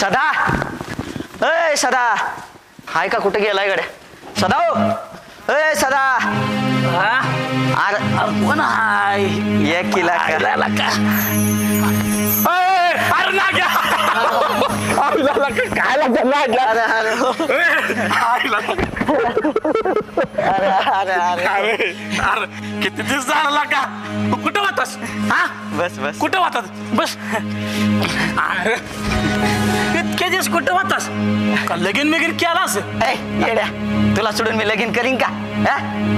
सदा. अय सदा. हाय का कुठे गेलाय गड्या? सदा हो. अय सदा. अरे कोण हाय? ये किला का? का? अरे नाग्या का? काय लागतं नाग्या अरे अरे हो. अरे अरे अरे. अरे अरे किती दिवस झाला का तू कुठं वाटस हा? बस बस. कुठं वाटत बस. अरे. दिवस कुठं का लगीन बिगीन केला असं? ए येड्या तुला सोडून मी लगीन करीन का? हा?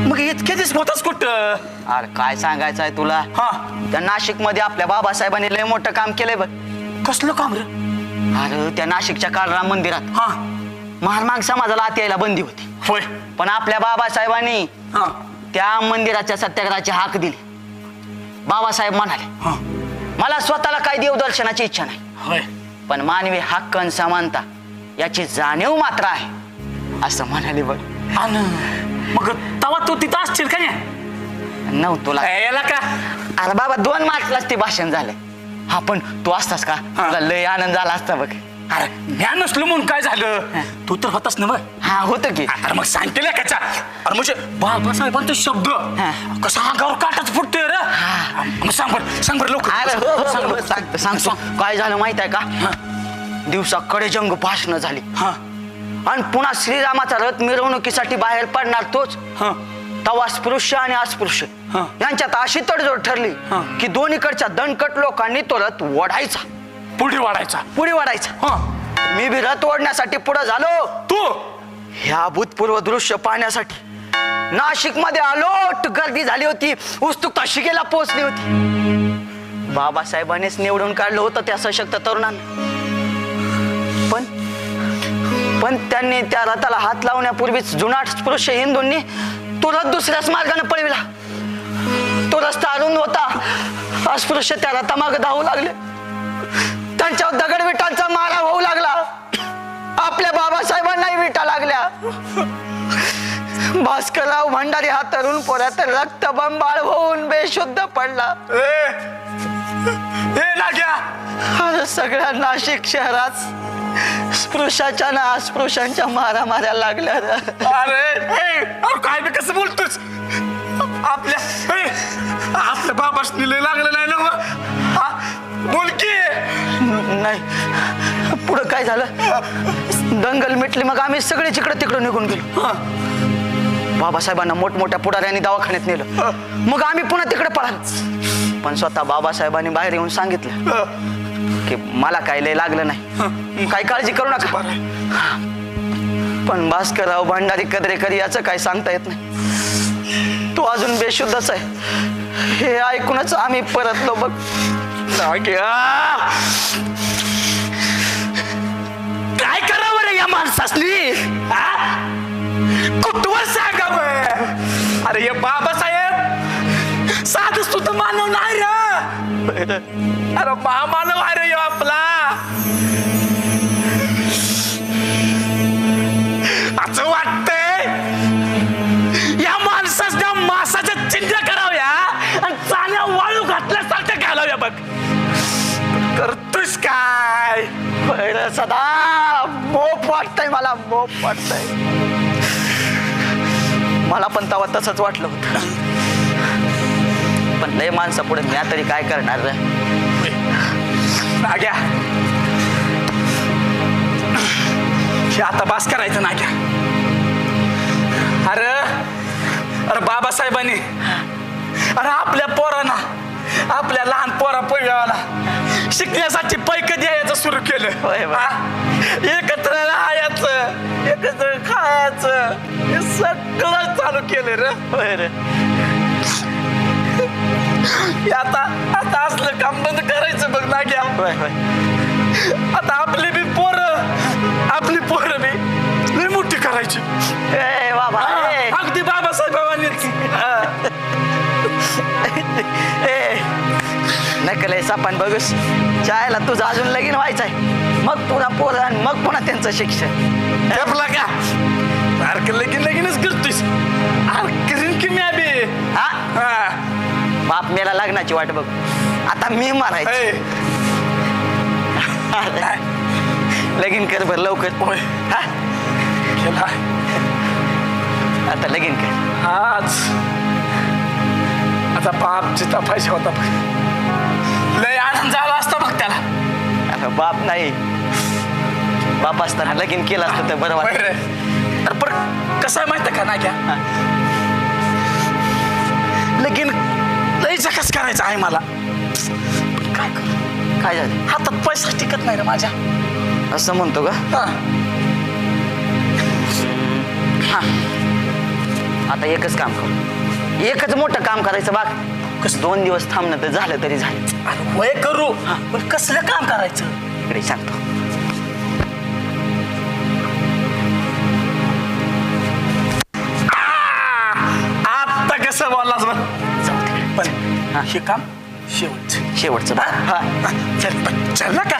मग इतके दिवस होतास कुठं? अरे काय सांगायचं आहे तुला? हा. त्या नाशिकमध्ये आपल्या बाबासाहेबांनी लय मोठं काम केलंय बघ. कसलं काम रे? अरे त्या नाशिकच्या काळराम मंदिरात. हा. महारमाग समाजाला आत यायला बंदी होती. होय. पण आपल्या बाबासाहेबांनी हा. त्या मंदिराच्या सत्याग्रहाची हाक दिली. बाबासाहेब म्हणाले हा. मला स्वतःला काही देवदर्शनाची इच्छा नाही. होय. पण मानवी हक्क आणि समानता याची जाणीव मात्र आहे. असं म्हणाले बघ मग तवा तू तिथं असशील का नव तुला. याला का? अरे बाबा दोन मार्चलाच ते भाषण झालं. हा पण तू असतास का. तुला लय आनंद झाला असता बघ. अरे ज्ञान नसलो म्हणून काय झालं? तू तर होतास ना मग हा होतं की. अरे मग सांगते ना कचा अरे म्हणजे बाबासाहेबांचा शब्द. कसा अंगावर काटाच फुटतोय रे मग सांग बरं सांग बरं लवकर. अरे हो, हो, सांग हो, बरं. सांगतो सांगतो. काय झालं माहीत आहे का? दिवसा कडेजंग भाषण झाली. हा. आणि पुन्हा श्रीरामाचा रथ मिरवणुकीसाठी बाहेर पडणार तोच. हा. तवा स्पृश्य आणि अस्पृश्य. हा. यांच्यात अशी तडजोड ठरली हा. की दोन्हीकडच्या दणकट लोकांनी तो रथ ओढायचा. पुढे वाढायचा. पुढे वाढायचा. हा. मी बी रथ ओढण्यासाठी पुढे झालो. तू? ह्या भूतपूर्व दृश्य पाहण्यासाठी. नाशिकमध्ये आलोट गर्दी झाली होती. उत्सुकता शिकेला पोहोचली होती. बाबासाहेबांनीच निवडून काढलं होतं त्या सशक्त तरुणांना. पण पण त्यांनी त्या रथाला हात लावण्यापूर्वीच जुनाट स्पृश्य हिंदूंनी तो रथ दुसऱ्याच मार्गाने पळविला. तो रस्ता अरुंद होता. अस्पृश्य त्या रथामाग धावू लागले. त्यांच्यावर दगडविटांचा मारा होऊ लागला. आपल्या बाबासाहेबांनी भास्करराव भंडारी हा तरुण पोऱ्यात रक्त बंबाळ होऊन बेशुद्ध पडला सगळ्या नाशिक शहरात स्पृशाच्या ना अस्पृश्यांच्या मारा माऱ्या लागल्या. अरे काय बी कसं बोलतोस आपल्या आपल्या बाबास लागलं नाही ना मग? हा? बोल की नाही पुढं काय झालं दंगल मिटली मग आम्ही सगळे जिकडे तिकडे निघून गेलो. बाबासाहेबांना मोठमोठ्या पुढाऱ्यांनी दवाखान्यात नेलं. मग आम्ही पुन्हा तिकडे पळालो. पण स्वतः बाबासाहेबांनी बाहेर येऊन सांगितलं की मला काय लय लागलं नाही. काही काळजी करू नका. पण भास्करराव भांडारी कदरेकर याचं काय सांगता येत नाही. तो अजून बेशुद्धच आहे. हे ऐकूनच आम्ही परतलो बघ काय करावं रे या माणसासनी? कुठवर सांगावं अरे हे बाबासाहेब साध सुद्धा मानव नाही रे अरे महामानव आहे रे ह्यो आपला असं वाटतंय या माणसाच्या मासाच्या चिंध्या कराव्या आणि चाल्या वाळू घातल्यासारख्या घालाव्या बघ करतोस काय बरं, सदा मोप वाटतंय मला मोप वाटतंय मला पण तेव्हा तसंच वाटलं होतं. पण लय माणसा पुढे म्या तरी काय करणार नाग्या. हे आता बास करायचं नाग्या. अरे अरे बाबासाहेबांनी. अरे आपल्या पोरांना आपल्या लहान पोरा परिवाराला शिकण्यासाठी पैक द्यायचं सुरू केलं? एकत्र राहायचं. एकत्र खायचं. हे सगळं चालू केलं रे. होय रे. आता आता असलं काम बंद करायचं बघ होय होय. आता आपली बी पोरं आपली पोरं बी लई मोठी करायची. ए बाबा ए, अगदी बाबासाहेबांनीच ए. नकल सापान बघूस. चायला तुझं अजून लगीन व्हायचंय. मग पुन्हा पोरं आणि मग पुन्हा त्यांचं शिक्षण. ठेपला का? सारखं लगीन लगीनच करतोयस. अरे करीन की मी बी हा. बाप मेला लग्नाची वाट बघ. आता मी मारायची लगीन कर बर लवकर. हा? आता लगीन कर. आज. आता बाप जिता पैसे होता लय आनंद झाला असता बघ त्याला. आता बाप नाही. बाप असताना लगीन केलं असतं तर बरं वाटत रे. अरे पण कसं आहे माहिती का ना क्या लगीन लय जकस करायचं आहे मला. काय करू? काय झालं? हातात पैसा टिकत नाही रे माझ्या. असं म्हणतो का? हा. आता एकच काम करू. एकच मोठं काम करायचं बाग कसं? दोन दिवस थांबणं तर झालं तरी झालं. अरे होय करू. पण कसलं काम करायचं? इकडे सांगतो. हा. हे काम शेवट. शेवटचं बा हा चल पण चल ना का?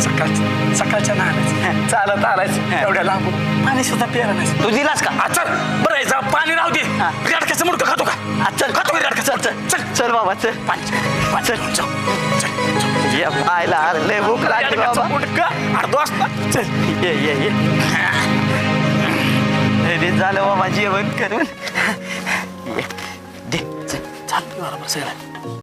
सकाळ सकाळच्या नारायचं चालत आलायचं एवढ्या लांबून. पाणी सुद्धा प्यायला नाही तू दिलास का? आ, चल. बरं आहे, जा. पाणी राहू दे. हा. मुडकं खातो का? हा, चल. खातो का चल चल. चल बाबा चल. पाणी. चल चल. ये पाहायला अरे लय भूक लागली रेडकाचं बाबा. मुडकं. अर्धो असता चल. ये ये ये. झालं बाबा जेवण करून. ये दे. चल चाल बरोबर सगळं